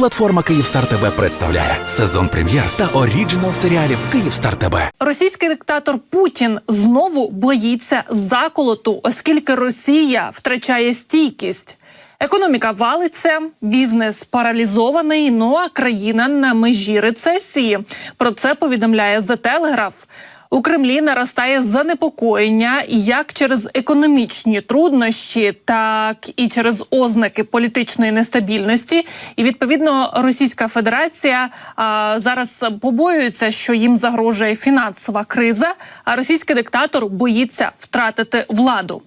Платформа Київстар ТБ представляє сезон прем'єр та оріджинал серіалів Київстар ТБ. Російський диктатор Путін знову боїться заколоту, оскільки Росія втрачає стійкість. Економіка валиться, бізнес паралізований. Ну а країна на межі рецесії. Про це повідомляє The Telegraph. У Кремлі наростає занепокоєння як через економічні труднощі, так і через ознаки політичної нестабільності. І відповідно Російська Федерація а, зараз побоюється, що їм загрожує фінансова криза. А російський диктатор боїться втратити владу.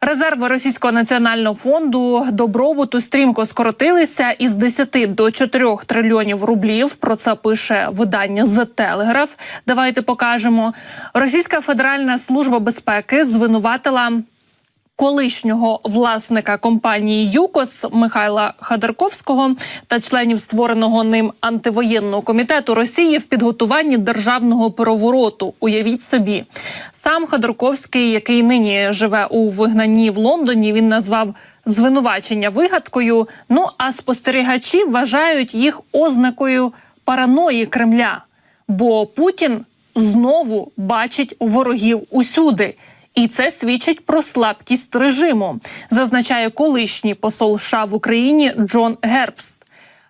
Резерви російського національного фонду добробуту стрімко скоротилися із 10 до 4 трильйонів рублів. Про це пише видання The Telegraph. Давайте покажемо. Російська Федеральна служба безпеки звинуватила колишнього власника компанії ЮКОС Михайла Ходорковського та членів створеного ним антивоєнного комітету Росії в підготуванні державного перевороту. Уявіть собі, сам Ходорковський, який нині живе у вигнанні в Лондоні, він назвав звинувачення вигадкою. Ну а спостерігачі вважають їх ознакою параної Кремля, бо Путін знову бачить ворогів усюди. І це свідчить про слабкість режиму, зазначає колишній посол США в Україні Джон Гербст.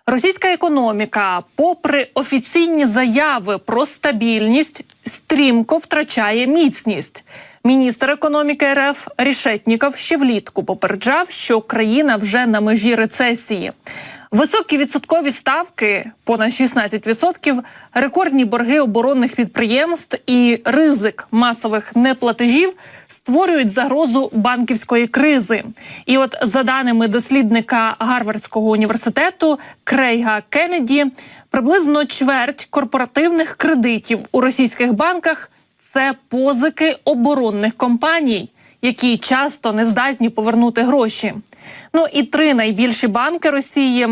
Російська економіка, попри офіційні заяви про стабільність, стрімко втрачає міцність. Міністр економіки РФ Рішетніков ще влітку попереджав, що країна вже на межі рецесії. Високі відсоткові ставки, понад 16%, рекордні борги оборонних підприємств і ризик масових неплатежів створюють загрозу банківської кризи. І от за даними дослідника Гарвардського університету Крейга Кеннеді, приблизно чверть корпоративних кредитів у російських банках це позики оборонних компаній які часто не здатні повернути гроші. Ну і три найбільші банки Росії.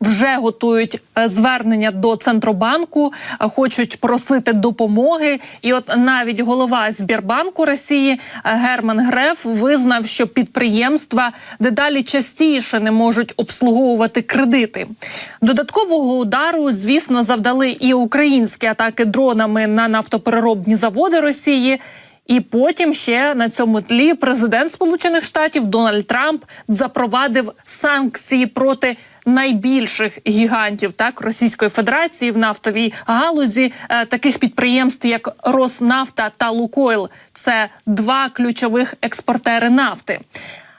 Вже готують е, звернення до центробанку, е, хочуть просити допомоги. І от навіть голова Збірбанку Росії е, Герман Греф визнав, що підприємства дедалі частіше не можуть обслуговувати кредити. Додаткового удару, звісно, завдали і українські атаки дронами на нафтопереробні заводи Росії. І потім ще на цьому тлі президент Сполучених Штатів Дональд Трамп запровадив санкції проти найбільших гігантів так Російської Федерації в нафтовій галузі, е, таких підприємств як Роснафта та Лукойл. Це два ключових експортери нафти.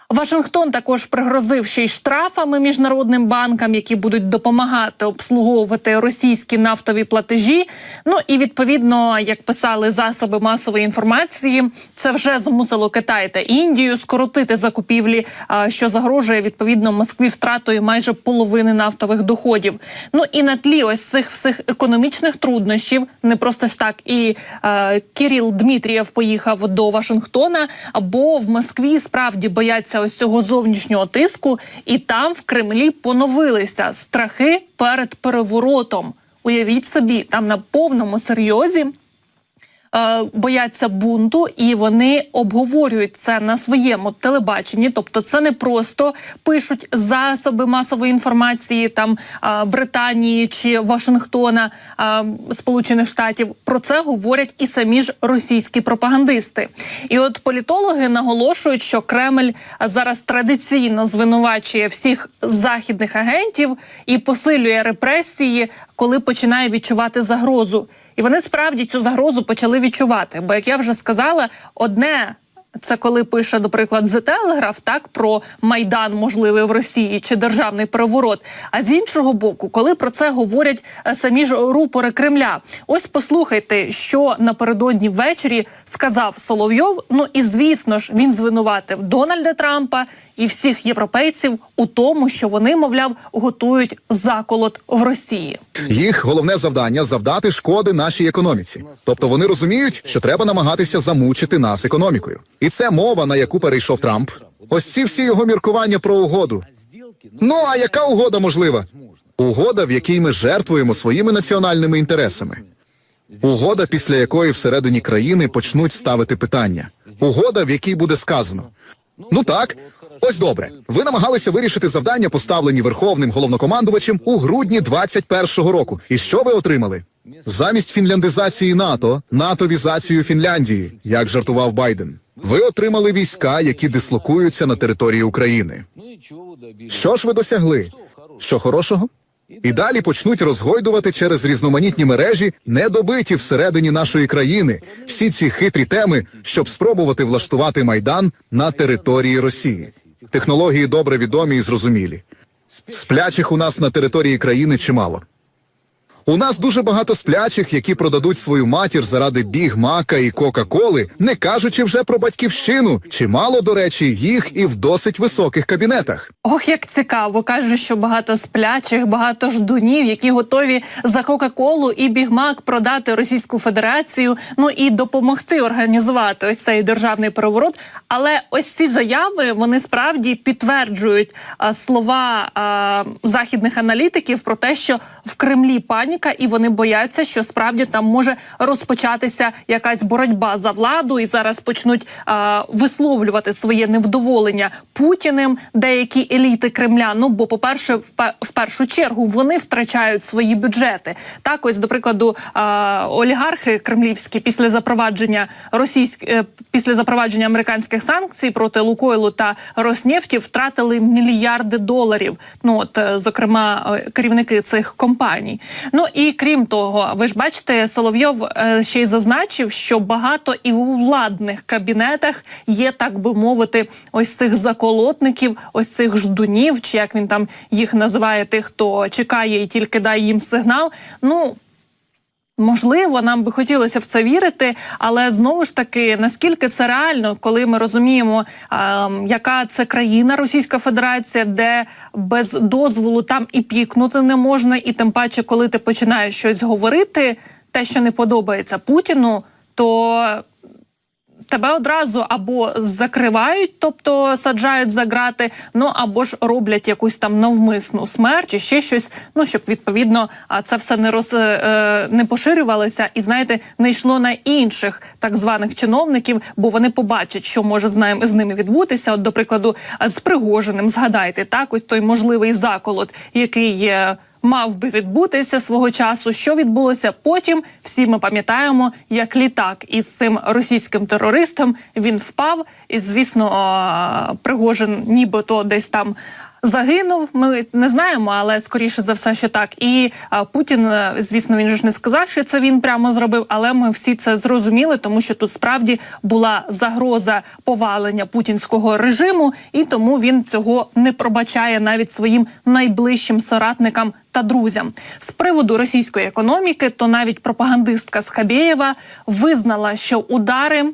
Вашингтон також пригрозив ще й штрафами міжнародним банкам, які будуть допомагати обслуговувати російські нафтові платежі. Ну і відповідно, як писали засоби масової інформації, це вже змусило Китай та Індію скоротити закупівлі, а, що загрожує відповідно Москві втратою майже половини нафтових доходів. Ну і на тлі ось цих всіх економічних труднощів, не просто ж так і е, Кіріл Дмитрієв поїхав до Вашингтона, або в Москві справді бояться ось цього зовнішнього тиску, і там в Кремлі поновилися страхи перед переворотом. Уявіть собі, там на повному серйозі. Е, Бояться бунту, і вони обговорюють це на своєму телебаченні. Тобто, це не просто пишуть засоби масової інформації там Британії чи Вашингтона Сполучених Штатів. Про це говорять і самі ж російські пропагандисти. І от політологи наголошують, що Кремль зараз традиційно звинувачує всіх західних агентів і посилює репресії, коли починає відчувати загрозу. І вони справді цю загрозу почали відчувати. Бо, як я вже сказала, одне. Це коли пише, наприклад, The Telegraph, так про майдан можливий в Росії чи державний переворот. А з іншого боку, коли про це говорять е, самі ж рупори Кремля, ось послухайте, що напередодні ввечері сказав Соловйов. Ну і звісно ж, він звинуватив Дональда Трампа і всіх європейців у тому, що вони, мовляв, готують заколот в Росії. Їх головне завдання завдати шкоди нашій економіці. Тобто вони розуміють, що треба намагатися замучити нас економікою. І це мова, на яку перейшов Трамп. Ось ці всі його міркування про угоду. Ну а яка угода можлива? Угода, в якій ми жертвуємо своїми національними інтересами. Угода, після якої всередині країни почнуть ставити питання. Угода, в якій буде сказано: ну так, Ось добре. Ви намагалися вирішити завдання, поставлені верховним головнокомандувачем у грудні 21-го року. І що ви отримали? Замість фінляндизації НАТО, натовізацію Фінляндії, як жартував Байден. Ви отримали війська, які дислокуються на території України. Що ж ви досягли? Що хорошого? І далі почнуть розгойдувати через різноманітні мережі, недобиті всередині нашої країни, всі ці хитрі теми, щоб спробувати влаштувати майдан на території Росії. Технології добре відомі і зрозумілі. Сплячих у нас на території країни чимало. У нас дуже багато сплячих, які продадуть свою матір заради біг мака і кока-коли, не кажучи вже про батьківщину. Чимало, до речі, їх і в досить високих кабінетах. Ох, як цікаво, кажуть, що багато сплячих, багато ждунів, які готові за Кока-Колу і Бігмак продати Російську Федерацію, ну і допомогти організувати ось цей державний переворот. Але ось ці заяви вони справді підтверджують а, слова а, західних аналітиків про те, що в Кремлі паніка, і вони бояться, що справді там може розпочатися якась боротьба за владу, і зараз почнуть а, висловлювати своє невдоволення Путіним деякі еліти Кремля. Ну бо, по перше, в, пе- першу чергу вони втрачають свої бюджети. Так, ось до прикладу, а, олігархи кремлівські після запровадження російськ е, після запровадження американських санкцій проти Лукойлу та Роснефті втратили мільярди доларів. Ну от е, зокрема е, керівники цих компаній. Ну і крім того, ви ж бачите, Соловйов е, ще й зазначив, що багато і у владних кабінетах є, так би мовити, ось цих заколотників, ось цих ждунів, чи як він там їх називає, тих, хто чекає і тільки дає їм сигнал. Ну. Можливо, нам би хотілося в це вірити, але знову ж таки, наскільки це реально, коли ми розуміємо, а, яка це країна Російська Федерація, де без дозволу там і пікнути не можна, і тим паче, коли ти починаєш щось говорити, те, що не подобається Путіну, то тебе одразу або закривають, тобто саджають за грати, ну або ж роблять якусь там навмисну смерть чи ще щось. Ну щоб відповідно це все не роз е, не поширювалося, і знаєте, не йшло на інших так званих чиновників, бо вони побачать, що може з ним з ними відбутися. От, до прикладу, з Пригожиним згадайте так, ось той можливий заколот, який. Мав би відбутися свого часу. Що відбулося потім? Всі ми пам'ятаємо, як літак із цим російським терористом він впав, і звісно, Пригожин нібито десь там. Загинув, ми не знаємо, але скоріше за все, що так. І а, Путін, е, звісно, він ж не сказав, що це він прямо зробив, але ми всі це зрозуміли, тому що тут справді була загроза повалення путінського режиму, і тому він цього не пробачає навіть своїм найближчим соратникам та друзям. З приводу російської економіки, то навіть пропагандистка Скабєєва визнала, що удари.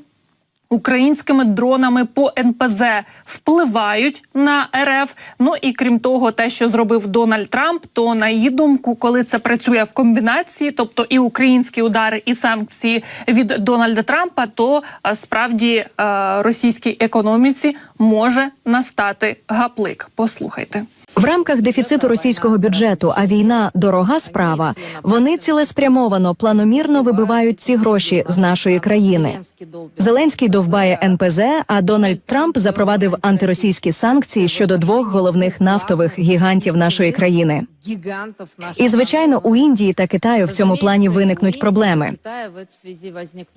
Українськими дронами по НПЗ впливають на РФ. Ну і крім того, те, що зробив Дональд Трамп, то на її думку, коли це працює в комбінації, тобто і українські удари, і санкції від Дональда Трампа, то справді е, російській економіці може настати гаплик. Послухайте. В рамках дефіциту російського бюджету, а війна дорога справа. Вони цілеспрямовано, планомірно вибивають ці гроші з нашої країни. Зеленський довбає НПЗ, а Дональд Трамп запровадив антиросійські санкції щодо двох головних нафтових гігантів нашої країни. І звичайно, у Індії та Китаю в цьому плані виникнуть проблеми.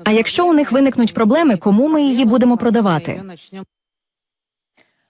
А якщо у них виникнуть проблеми, кому ми її будемо продавати?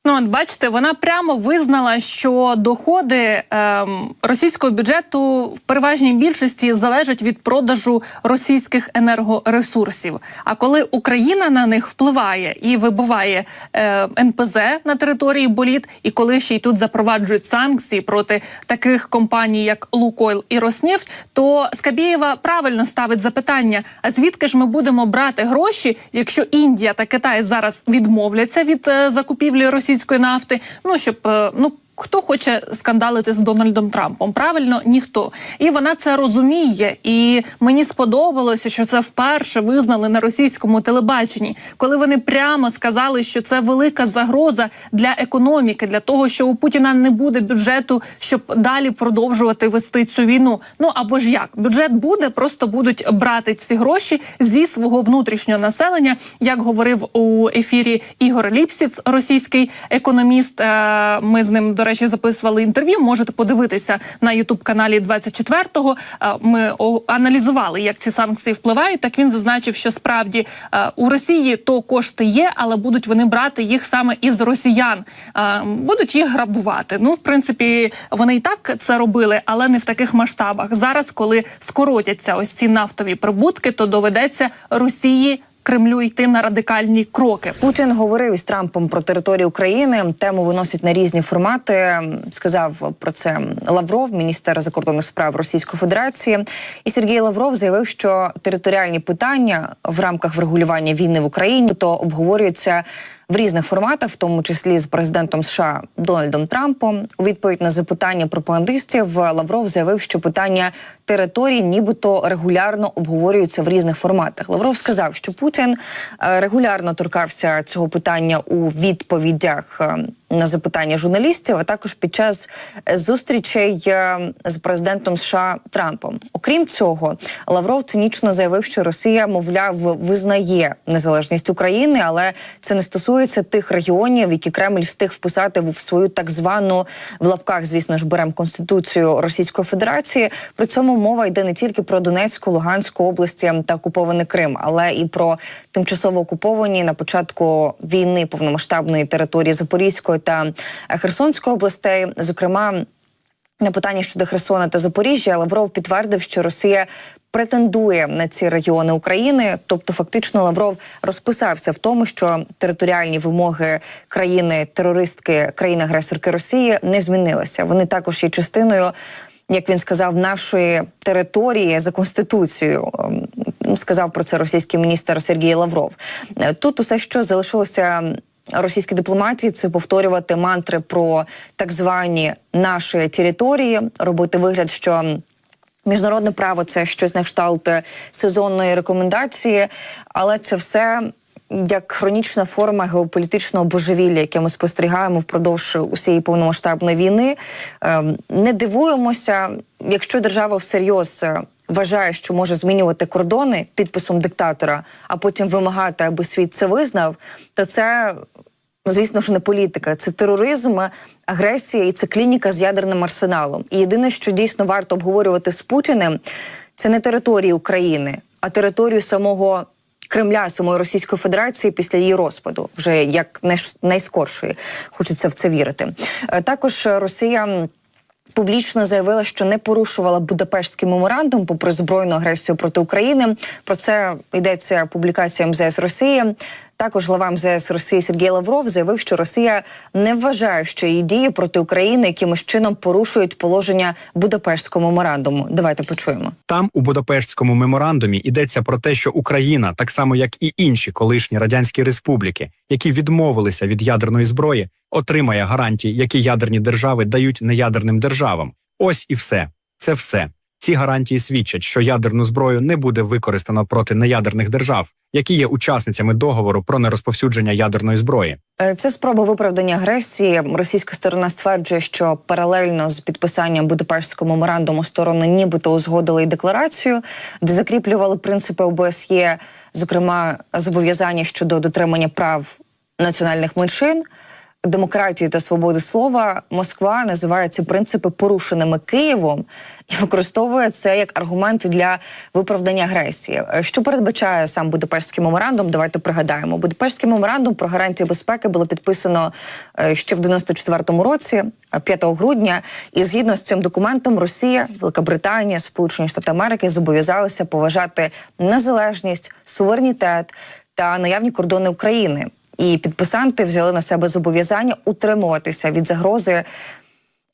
Ну, от бачите, вона прямо визнала, що доходи ем, російського бюджету в переважній більшості залежать від продажу російських енергоресурсів. А коли Україна на них впливає і вибиває е, НПЗ на території боліт, і коли ще й тут запроваджують санкції проти таких компаній, як Лукойл і Роснефть, то Скабєєва правильно ставить запитання: а звідки ж ми будемо брати гроші, якщо Індія та Китай зараз відмовляться від е, закупівлі російської нафти? Ну щоб е, ну Хто хоче скандалити з Дональдом Трампом? Правильно, ніхто. І вона це розуміє. І мені сподобалося, що це вперше визнали на російському телебаченні, коли вони прямо сказали, що це велика загроза для економіки, для того, що у Путіна не буде бюджету, щоб далі продовжувати вести цю війну. Ну або ж як бюджет буде, просто будуть брати ці гроші зі свого внутрішнього населення, як говорив у ефірі Ігор Ліпсіц, російський економіст. Е, Ми з ним, до речі, записували інтерв'ю. Можете подивитися на Ютуб каналі 24-го. Е, Ми аналізували, як ці санкції впливають. Так він зазначив, що справді е, у Росії то кошти є, але будуть вони брати їх саме із росіян. Е, Будуть їх грабувати. Ну, в принципі, вони і так це робили, але не в таких масштабах. Зараз, коли скоротяться ось ці нафтові прибутки, то доведеться Росії. Кремлю йти на радикальні кроки. Путін говорив із Трампом про територію України. Тему виносить на різні формати. Сказав про це Лавров, міністр закордонних справ Російської Федерації. І Сергій Лавров заявив, що територіальні питання в рамках врегулювання війни в Україні то обговорюються. В різних форматах, в тому числі з президентом США Дональдом Трампом, у відповідь на запитання пропагандистів Лавров заявив, що питання території, нібито регулярно обговорюються в різних форматах. Лавров сказав, що Путін е, регулярно торкався цього питання у відповідях е, на запитання журналістів, а також під час зустрічей е, з президентом США Трампом. Окрім цього, Лавров цинічно заявив, що Росія, мовляв, визнає незалежність України, але це не стосується тих регіонів, які Кремль встиг вписати в свою так звану в лапках, звісно ж, берем конституцію Російської Федерації. При цьому мова йде не тільки про Донецьку, Луганську області та окупований Крим, але і про тимчасово окуповані на початку війни повномасштабної території Запорізької та е, Херсонської областей, зокрема. На питання щодо Херсона та Запоріжжя Лавров підтвердив, що Росія претендує на ці регіони України. Тобто, фактично, Лавров розписався в тому, що територіальні вимоги країни терористки, країни агресорки Росії не змінилися. Вони також є частиною. Як він сказав, нашої території за конституцією Ем, сказав про це російський міністр Сергій Лавров. Е, Тут усе, що залишилося російській дипломатії, це повторювати мантри про так звані наші території, робити вигляд, що. Міжнародне право це щось на кшталт сезонної рекомендації, але це все як хронічна форма геополітичного божевілля, яке ми спостерігаємо впродовж усієї повномасштабної війни. Ем, Не дивуємося, якщо держава всерйоз вважає, що може змінювати кордони підписом диктатора, а потім вимагати, аби світ це визнав, то це. Ну, звісно ж, не політика, це тероризм, агресія і це клініка з ядерним арсеналом. І єдине, що дійсно варто обговорювати з Путіним, це не території України, а територію самого Кремля, самої Російської Федерації після її розпаду, вже як найскоршої. Хочеться в це вірити. Е, Також Росія. Публічно заявила, що не порушувала Будапештський меморандум попри збройну агресію проти України. Про це йдеться публікація МЗС Росії. Також глава МЗС Росії Сергій Лавров заявив, що Росія не вважає, що її дії проти України якимось чином порушують положення Будапештського меморандуму. Давайте почуємо. Там у Будапештському меморандумі йдеться про те, що Україна, так само як і інші колишні радянські республіки, які відмовилися від ядерної зброї, отримає гарантії, які ядерні держави дають неядерним державам. Ось і все. Це все. Ці гарантії свідчать, що ядерну зброю не буде використано проти неядерних держав, які є учасницями договору про нерозповсюдження ядерної зброї. Е, Це спроба виправдання агресії. Російська сторона стверджує, що паралельно з підписанням Будапештського меморандуму сторони нібито узгодили й декларацію, де закріплювали принципи ОБСЄ, зокрема зобов'язання щодо дотримання прав національних меншин. Демократії та свободи слова Москва називає ці принципи порушеними Києвом і використовує це як аргумент для виправдання агресії. Е, Що передбачає сам Будапештський меморандум? Давайте пригадаємо. Будапештський меморандум про гарантії безпеки було підписано е, ще в 94-му році, е, 5 грудня. І згідно з цим документом, Росія, Велика Британія, Сполучені Штати Америки зобов'язалися поважати незалежність, суверенітет та наявні кордони України. І підписанти взяли на себе зобов'язання утримуватися від загрози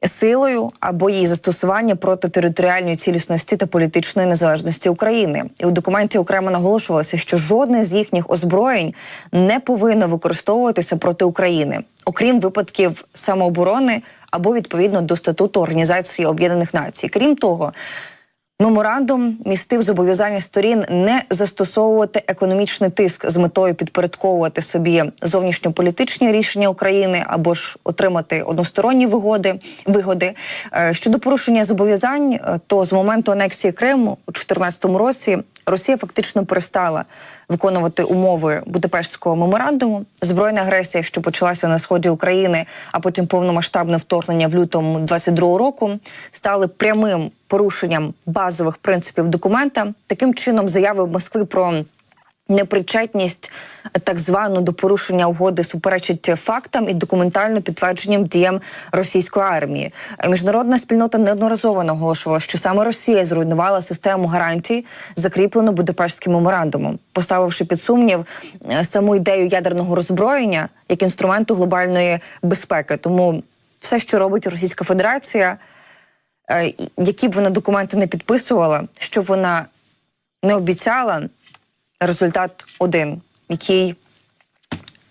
силою або її застосування проти територіальної цілісності та політичної незалежності України. І у документі окремо наголошувалося, що жодне з їхніх озброєнь не повинно використовуватися проти України, окрім випадків самооборони або відповідно до статуту Організації Об'єднаних Націй. Крім того. Меморандум містив зобов'язання сторін не застосовувати економічний тиск з метою підпорядковувати собі зовнішньополітичні рішення України або ж отримати односторонні вигоди. Вигоди Е, щодо порушення зобов'язань, е, то з моменту анексії Криму у 2014 році Росія фактично перестала виконувати умови Будапештського меморандуму. Збройна агресія, що почалася на сході України, а потім повномасштабне вторгнення в лютому 22 року, стали прямим порушенням базових принципів документа. Таким чином, заяви Москви про Непричетність так звану до порушення угоди суперечить фактам і документально підтвердженням діям російської армії. Е, Міжнародна спільнота неодноразово наголошувала, що саме Росія зруйнувала систему гарантій, закріплену Будапештським меморандумом, поставивши під сумнів е, саму ідею ядерного роззброєння як інструменту глобальної безпеки. Тому все, що робить Російська Федерація, е, які б вона документи не підписувала, що вона не обіцяла результат один, який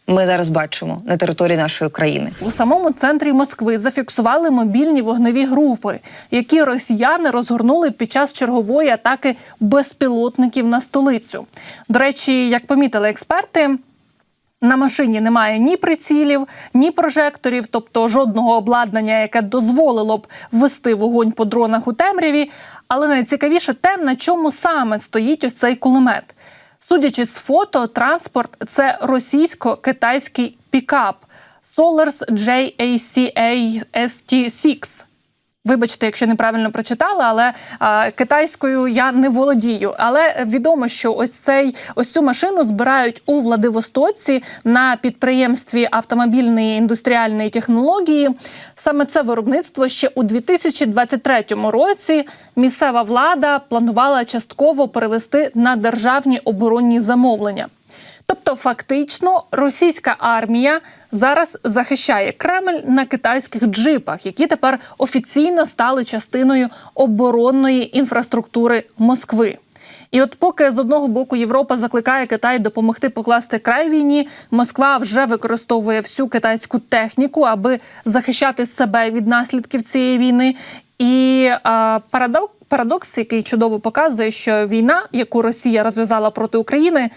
ми зараз бачимо на території нашої країни. У самому центрі Москви зафіксували мобільні вогневі групи, які росіяни розгорнули під час чергової атаки безпілотників на столицю. До речі, як помітили експерти. На машині немає ні прицілів, ні прожекторів, тобто жодного обладнання, яке дозволило б вести вогонь по дронах у темряві. Але найцікавіше те, на чому саме стоїть ось цей кулемет. Судячи з фото, транспорт це російсько-китайський пікап Solars JACA ST6. Вибачте, якщо неправильно прочитала, але а, китайською я не володію. Але відомо, що ось цей ось цю машину збирають у Владивостоці на підприємстві автомобільної індустріальної технології. Саме це виробництво ще у 2023 році місцева влада планувала частково перевести на державні оборонні замовлення. Тобто, фактично, російська армія зараз захищає Кремль на китайських джипах, які тепер офіційно стали частиною оборонної інфраструктури Москви. І от поки з одного боку Європа закликає Китай допомогти покласти край війні, Москва вже використовує всю китайську техніку, аби захищати себе від наслідків цієї війни. І а, парадокс, парадокс, який чудово показує, що війна, яку Росія розв'язала проти України,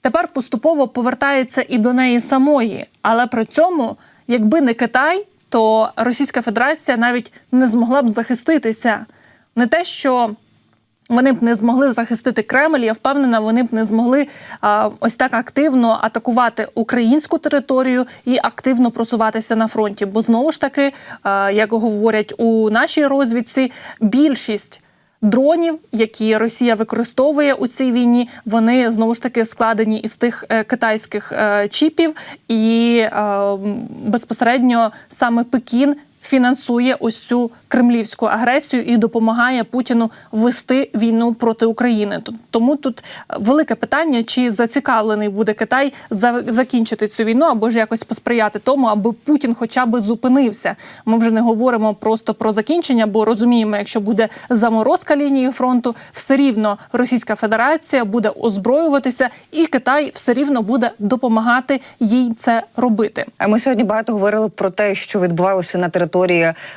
тепер поступово повертається і до неї самої. Але при цьому, якби не Китай, то Російська Федерація навіть не змогла б захиститися. Не те, що вони б не змогли захистити Кремль. Я впевнена, вони б не змогли а, ось так активно атакувати українську територію і активно просуватися на фронті. Бо знову ж таки, а, як говорять у нашій розвідці, більшість. Дронів, які Росія використовує у цій війні, вони знову ж таки складені із тих е, китайських е, чіпів, і е, безпосередньо саме Пекін фінансує ось цю кремлівську агресію і допомагає Путіну вести війну проти України. Тому тут велике питання, чи зацікавлений буде Китай закінчити цю війну або ж якось посприяти тому, аби Путін хоча б зупинився. Ми вже не говоримо просто про закінчення, бо розуміємо, якщо буде заморозка лінії фронту, все рівно Російська Федерація буде озброюватися, і Китай все рівно буде допомагати їй це робити. А Ми сьогодні багато говорили про те, що відбувалося на території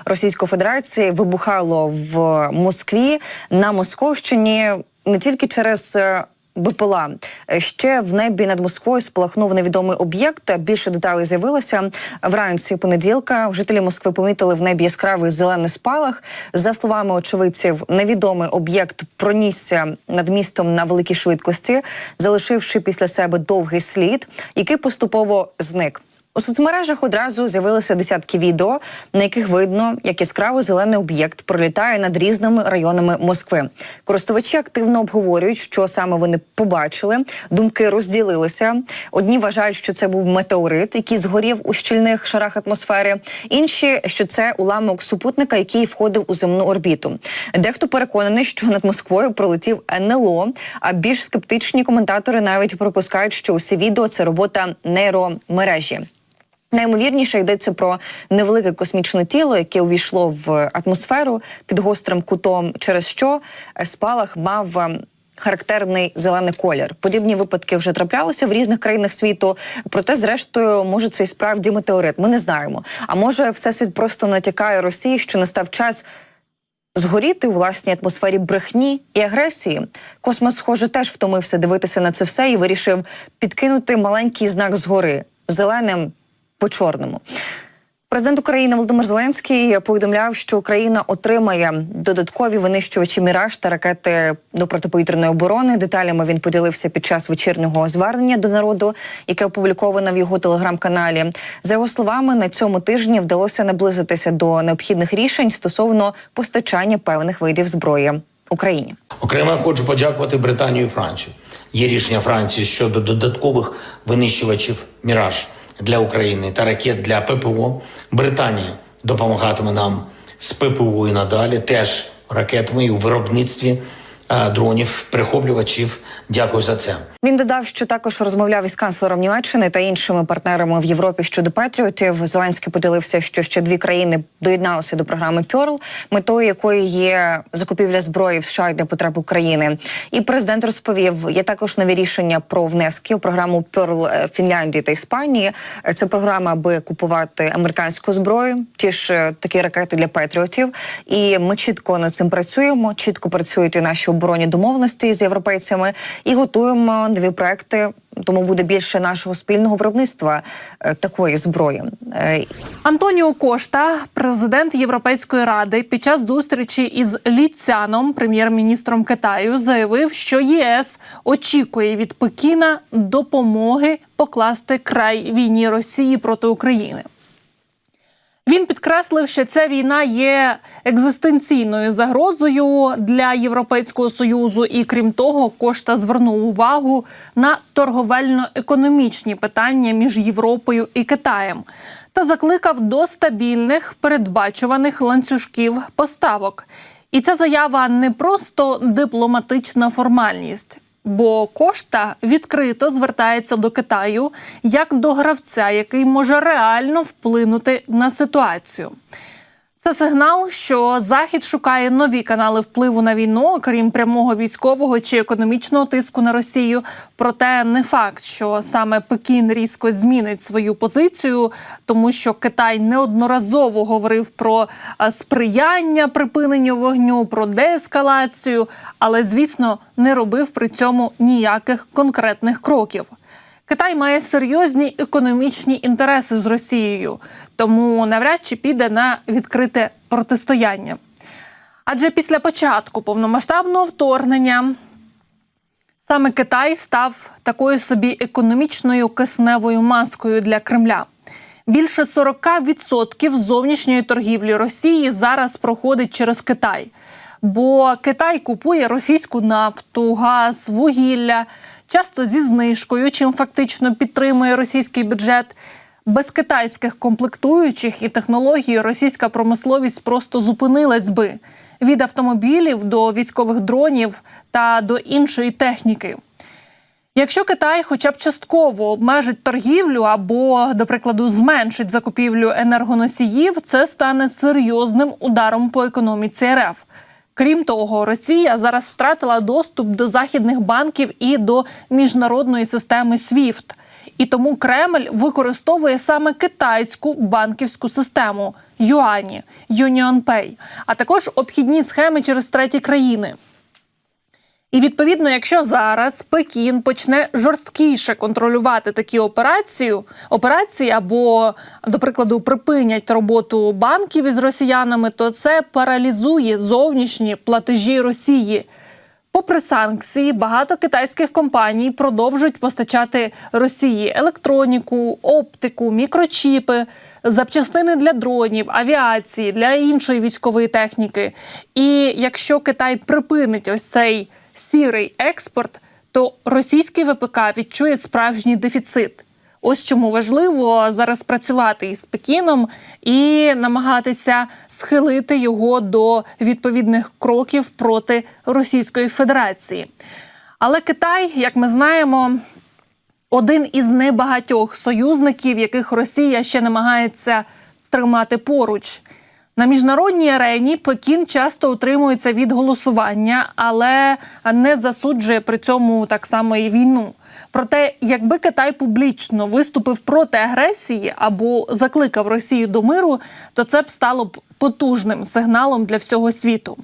Російської Федерації, вибухало в Москві на Московщині не тільки через. е, БПЛА ще в небі над Москвою спалахнув невідомий об'єкт. Більше деталей з'явилося вранці понеділка. Жителі Москви помітили в небі яскравий зелений спалах. За словами очевидців, невідомий об'єкт пронісся над містом на великій швидкості, залишивши після себе довгий слід, який поступово зник. У соцмережах одразу з'явилися десятки відео, на яких видно, як яскраво зелений об'єкт пролітає над різними районами Москви. Користувачі активно обговорюють, що саме вони побачили. Думки розділилися. Одні вважають, що це був метеорит, який згорів у щільних шарах атмосфери. Інші, що це уламок супутника, який входив у земну орбіту. Дехто переконаний, що над Москвою пролетів НЛО. А більш скептичні коментатори навіть припускають, що усі відео це робота нейромережі. Найімовірніше йдеться про невелике космічне тіло, яке увійшло в атмосферу під гострим кутом, через що е, спалах мав. е, Характерний зелений колір. Подібні випадки вже траплялися в різних країнах світу. Проте, зрештою, може це і справді метеорит. Ми не знаємо. А може, всесвіт просто натякає Росії, що настав час згоріти у власній атмосфері брехні і агресії. Космос, схоже, теж втомився дивитися на це все і вирішив підкинути маленький знак згори зеленим по чорному. Президент України Володимир Зеленський повідомляв, що Україна отримає додаткові винищувачі міраж та ракети до протиповітряної оборони. Деталями він поділився під час вечірнього звернення до народу, яке опубліковано в його телеграм-каналі. За його словами, на цьому тижні вдалося наблизитися до необхідних рішень стосовно постачання певних видів зброї Україні. Окремо хочу подякувати Британію і Францію. Є рішення Франції щодо додаткових винищувачів Міраж для України та ракет для ППО. Британія допомагатиме нам з ППО і надалі, теж ракетами і у виробництві дронів, прихоплювачів. Дякую за це. Він додав, що також розмовляв із канцлером Німеччини та іншими партнерами в Європі щодо Петріотів. Зеленський поділився, що ще дві країни доєдналися до програми Пьорл, метою якої є закупівля зброї в США для потреб України. І президент розповів, є також нові рішення про внески у програму Пьорл е, Фінляндії та Іспанії. Е, Це програма, аби купувати американську зброю, ті ж е, такі ракети для Петріотів. І ми чітко над цим працюємо. Чітко працюють і наші оборонні домовленості з європейцями і готуємо нові проекти. Тому буде більше нашого спільного виробництва е, такої зброї. Е, Антоніо Кошта, президент Європейської ради, під час зустрічі із Ліцяном, прем'єр-міністром Китаю, заявив, що ЄС очікує від Пекіна допомоги покласти край війні Росії проти України. Він підкреслив, що ця війна є екзистенційною загрозою для Європейського союзу, і крім того, Кошта звернув увагу на торговельно-економічні питання між Європою і Китаєм та закликав до стабільних передбачуваних ланцюжків поставок. І ця заява не просто дипломатична формальність. Бо кошта відкрито звертається до Китаю як до гравця, який може реально вплинути на ситуацію. Це сигнал, що Захід шукає нові канали впливу на війну, окрім прямого військового чи економічного тиску на Росію. Проте не факт, що саме Пекін різко змінить свою позицію, тому що Китай неодноразово говорив про сприяння припиненню вогню, про деескалацію, але звісно не робив при цьому ніяких конкретних кроків. Китай має серйозні економічні інтереси з Росією, тому навряд чи піде на відкрите протистояння. Адже після початку повномасштабного вторгнення саме Китай став такою собі економічною кисневою маскою для Кремля. Більше 40% зовнішньої торгівлі Росії зараз проходить через Китай. Бо Китай купує російську нафту, газ, вугілля, часто зі знижкою, чим фактично підтримує російський бюджет. Без китайських комплектуючих і технологій російська промисловість просто зупинилась би від автомобілів до військових дронів та до іншої техніки. Якщо Китай хоча б частково обмежить торгівлю або, до прикладу, зменшить закупівлю енергоносіїв, це стане серйозним ударом по економіці РФ. Крім того, Росія зараз втратила доступ до західних банків і до міжнародної системи SWIFT. І тому Кремль використовує саме китайську банківську систему юані UnionPay, а також обхідні схеми через треті країни. І відповідно, якщо зараз Пекін почне жорсткіше контролювати такі операції, операції або, до прикладу, припинять роботу банків із росіянами, то це паралізує зовнішні платежі Росії. Попри санкції, багато китайських компаній продовжують постачати Росії електроніку, оптику, мікрочіпи, запчастини для дронів, авіації, для іншої військової техніки. І якщо Китай припинить ось цей сірий експорт, то російський ВПК відчує справжній дефіцит. Ось чому важливо зараз працювати із Пекіном і намагатися схилити його до відповідних кроків проти Російської Федерації. Але Китай, як ми знаємо, один із небагатьох союзників, яких Росія ще намагається тримати поруч. На міжнародній арені Пекін часто утримується від голосування, але не засуджує при цьому так само і війну. Проте, якби Китай публічно виступив проти агресії або закликав Росію до миру, то це б стало б потужним сигналом для всього світу.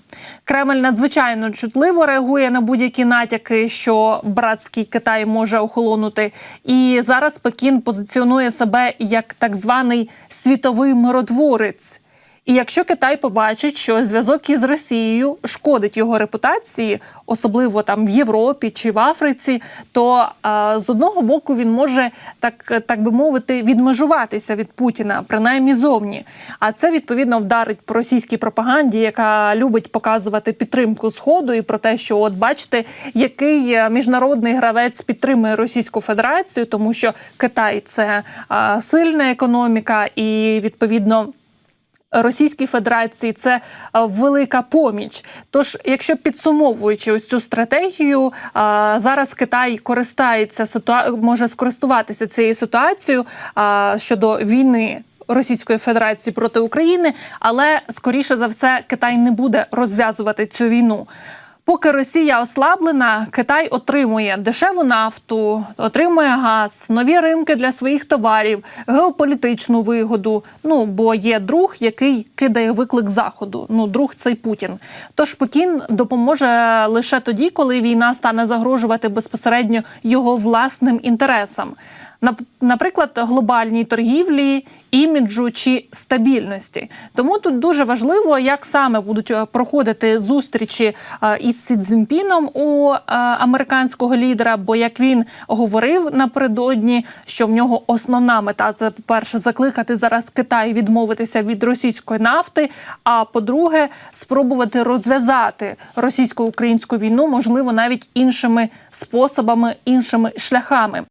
Кремль надзвичайно чутливо реагує на будь-які натяки, що братський Китай може охолонути. І зараз Пекін позиціонує себе як так званий світовий миротворець. І якщо Китай побачить, що зв'язок із Росією шкодить його репутації, особливо там в Європі чи в Африці, то а, з одного боку він може так, так би мовити відмежуватися від Путіна, принаймні зовні. А це відповідно вдарить по російській пропаганді, яка любить показувати підтримку сходу і про те, що от бачите, який е, міжнародний гравець підтримує Російську Федерацію, тому що Китай це а, сильна економіка, і відповідно. Російській Федерації це е, велика поміч. Тож, якщо підсумовуючи ось цю стратегію, е, зараз Китай користається може скористуватися цією ситуацією е, щодо війни. Російської Федерації проти України, але скоріше за все Китай не буде розв'язувати цю війну. Поки Росія ослаблена, Китай отримує дешеву нафту, отримує газ, нові ринки для своїх товарів, геополітичну вигоду. Ну бо є друг, який кидає виклик заходу. Ну, друг цей Путін. Тож Пекін допоможе лише тоді, коли війна стане загрожувати безпосередньо його власним інтересам. Нап- Наприклад, глобальній торгівлі, іміджу чи стабільності. Тому тут дуже важливо, як саме будуть е, проходити зустрічі е, із Сі Цзіньпіном у е, американського лідера. Бо як він говорив напередодні, що в нього основна мета це, по-перше, закликати зараз Китай відмовитися від російської нафти. А по-друге, спробувати розв'язати російсько-українську війну, можливо, навіть іншими способами, іншими шляхами.